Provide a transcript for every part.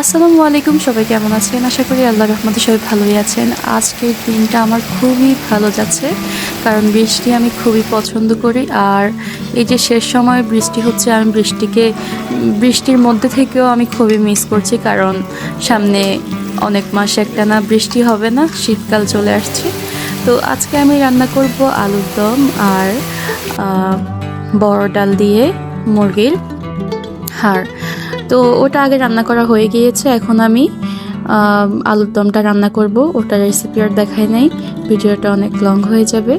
আসসালামু আলাইকুম, সবাই কেমন আছেন? আশা করি আল্লাহ রহমতে সবাই ভালোই আছেন। আজকের দিনটা আমার খুবই ভালো যাচ্ছে, কারণ বৃষ্টি আমি খুবই পছন্দ করি। আর এই যে শেষ সময় বৃষ্টি হচ্ছে, আমি বৃষ্টিকে, বৃষ্টির মধ্যে থেকেও আমি খুবই মিস করছি, কারণ সামনে অনেক মাস একটা না বৃষ্টি হবে না, শীতকাল চলে আসছে। তো আজকে আমি রান্না করব আলুর দম আর বড় ডাল দিয়ে মুরগির হাড়। তো ওটা আগে রান্না করা হয়ে গিয়েছে, এখন আমি আলুর দমটা রান্না করব। ওটার রেসিপি আর দেখাই নাই, ভিডিওটা অনেক লং হয়ে যাবে।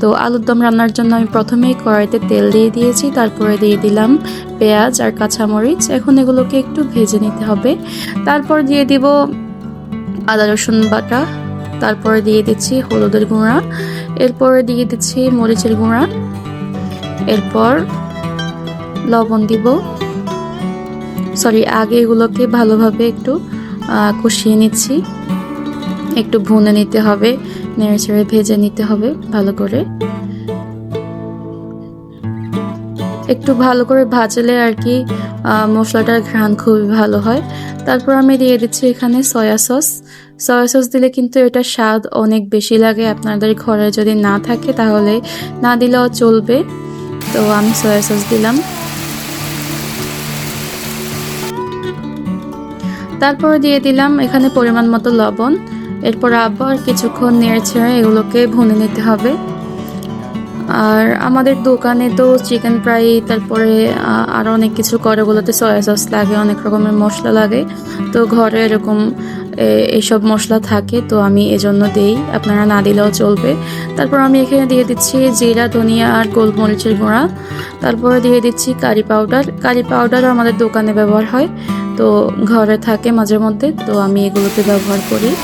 তো আলুর দম রান্নার জন্য আমি প্রথমেই কড়াইতে তেল দিয়ে দিয়েছি, তারপরে দিয়ে দিলাম পেঁয়াজ আর কাঁচামরিচ। এখন এগুলোকে একটু ভেজে নিতে হবে। তারপর দিয়ে দিব আদা, রসুন বাটা, তারপরে দিয়ে দিচ্ছি হলুদের গুঁড়া, এরপরে দিয়ে দিচ্ছি মরিচের গুঁড়া, এরপর লবণ দিব। সরি আগে এগুলোকে ভালোভাবে একটু কষিয়ে নিচ্ছি। একটু ভুনে নিতে হবে নেড়ে ভেজে নিতে হবে ভালো করে। একটু ভালো করে ভাজলে আর কি মশলাটার ঘ্রাণ খুবই ভালো হয়। তারপর আমি দিয়ে দিচ্ছি এখানে সয়া সস। সয়া সস দিলে কিন্তু এটা স্বাদ অনেক বেশি লাগে। আপনাদের ঘরে যদি না থাকে তাহলে না দিলেও চলবে। তো আমি সয়া সস দিলাম। তারপরে দিয়ে দিলাম এখানে পরিমাণ মতো লবণ। এরপর আবার কিছুক্ষণ নেড়ে ছেড়ে এগুলোকে ভুনে নিতে হবে। আর আমাদের দোকানে তো চিকেন ফ্রাই, তারপরে আরও অনেক কিছু করে। ওগুলোতে সয়া সস লাগে, অনেক রকমের মশলা লাগে। তো ঘরে এরকম এইসব মশলা থাকে, তো আমি এজন্য দেই। আপনারা না দিলেও চলবে। তারপর আমি এখানে দিয়ে দিচ্ছি জিরা, ধনিয়া আর গোলমরিচের গুঁড়া। তারপরে দিয়ে দিচ্ছি কারি পাউডার। কারি পাউডারও আমাদের দোকানে ব্যবহার হয়। তো ঘরে থাকে মাঝে মধ্যে, তো আমি এগুলোতে ব্যবহার করি।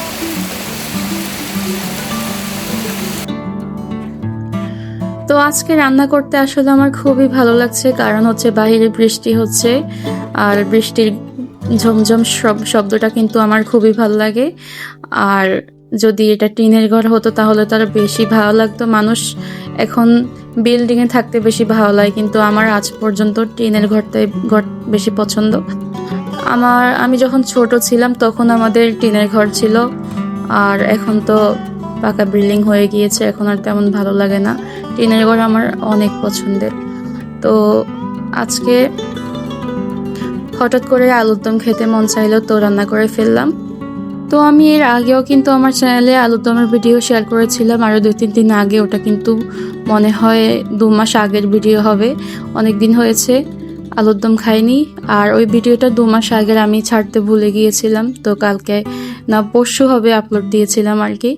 তো আজকে রান্না করতে আসলে আমার খুবই ভালো লাগছে, কারণ হচ্ছে বাইরে বৃষ্টি হচ্ছে, আর বৃষ্টির ঝমঝম শব- শব্দটা কিন্তু আমার খুবই ভালো লাগে। আর যদি এটা টিনের ঘর হতো তাহলে তার বেশি ভালো লাগতো। মানুষ এখন বিল্ডিংয়ে থাকতে বেশি ভালো লাগে, কিন্তু আমার আজ পর্যন্ত টিনের ঘরটাই ঘর বেশি পছন্দ। আমার, আমি যখন ছোট ছিলাম তখন আমাদের টিনের ঘর ছিল। আর এখন তো পাকা বিল্ডিং হয়ে গিয়েছে, এখন আর তেমন ভালো লাগে না। টিনের ঘর আমার অনেক পছন্দের। তো আজকে হঠাৎ করে আলুর দম খেতে মন চাইলো, তো রান্না করে ফেললাম। তো আমি এর আগেও কিন্তু আমার চ্যানেলে আলুর দমের ভিডিও শেয়ার করেছিলাম, আরও দুই, তিন দিন আগে। ওটা কিন্তু মনে হয় দু মাস আগের ভিডিও হবে, অনেক দিন হয়েছে। আলুর দম খাইনি। আর ওই ভিডিওটা দু মাস আগের আমি ছাড়তে ভুলে গিয়েছিলাম, তো কালকে না, পরশু হবে আপলোড দিয়েছিলাম আর কি।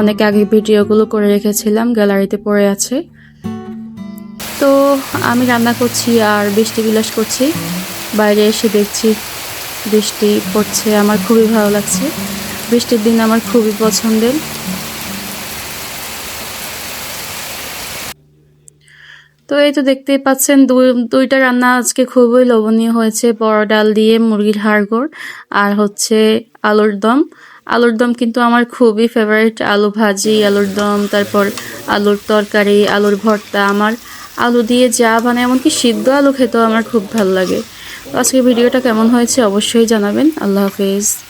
অনেক আগে ভিডিওগুলো করে রেখেছিলাম, গ্যালারিতে পড়ে আছে। তো আমি রান্না করছি আর বৃষ্টি বিলাস করছি। বাইরে এসে দেখছি বৃষ্টি পড়ছে, আমার খুবই ভালো লাগছে। বৃষ্টির দিন আমার খুবই পছন্দের। তো এই তো দেখতেই পাচ্ছেন, দুই- দুইটা রান্না আজকে খুবই লোভনীয় হয়েছে। বড় ডাল দিয়ে মুরগির হাড়গোড় আর হচ্ছে আলুর দম। আলুর দম কিন্তু আমার খুবই ফেভারিট আলু ভাজি, আলুর দম, তারপর আলুর তরকারি, আলুর ভর্তা আমার। আলু দিয়ে যা বানায়, এমনকি সিদ্ধ আলু খেতেও আমার খুব ভালো লাগে। তো আজকে ভিডিওটা কেমন হয়েছে অবশ্যই জানাবেন। আল্লাহ হাফেজ।